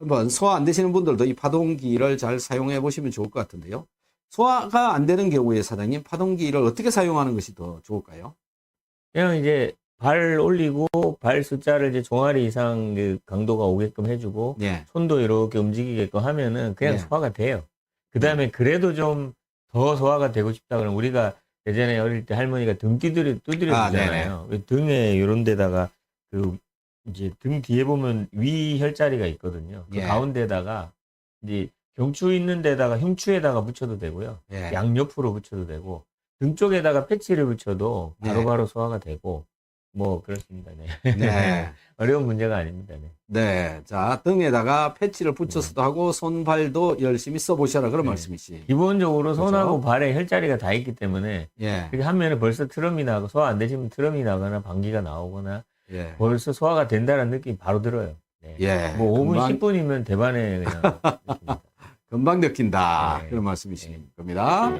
한번 소화 안 되시는 분들도 이 파동기를 잘 사용해 보시면 좋을 것 같은데요. 소화가 안 되는 경우에 사장님 파동기를 어떻게 사용하는 것이 더 좋을까요? 그냥 이제 발 올리고 발 숫자를 이제 종아리 이상 그 강도가 오게끔 해주고 네. 손도 이렇게 움직이게끔 하면은 그냥 네. 소화가 돼요. 그 다음에 그래도 좀 더 소화가 되고 싶다 그러면 우리가 예전에 어릴 때 할머니가 등 두드려 두드려 아, 주잖아요. 그 등에 이런 데다가 그 이제 등 뒤에 보면 위 혈자리가 있거든요. 그 예. 가운데다가 이제 경추 있는 데다가 흉추에다가 붙여도 되고요. 네. 양옆으로 붙여도 되고 등 쪽에다가 패치를 붙여도 네. 바로바로 소화가 되고 뭐 그렇습니다. 네. 네. 어려운 문제가 아닙니다. 네. 네. 자, 등에다가 패치를 붙여서도 하고 손발도 열심히 써 보셔라 그런 네. 말씀이시. 기본적으로 그렇죠. 손하고 발에 혈자리가 다 있기 때문에 예. 그렇게 하면은 벌써 트럼이 나고 소화 안 되시면 트럼이 나거나 방귀가 나오거나 예. 벌써 소화가 된다는 느낌이 바로 들어요. 네. 예. 뭐 5분 금방, 10분이면 대반에 그냥. 금방 느낀다. 네. 그런 말씀이신 겁니다.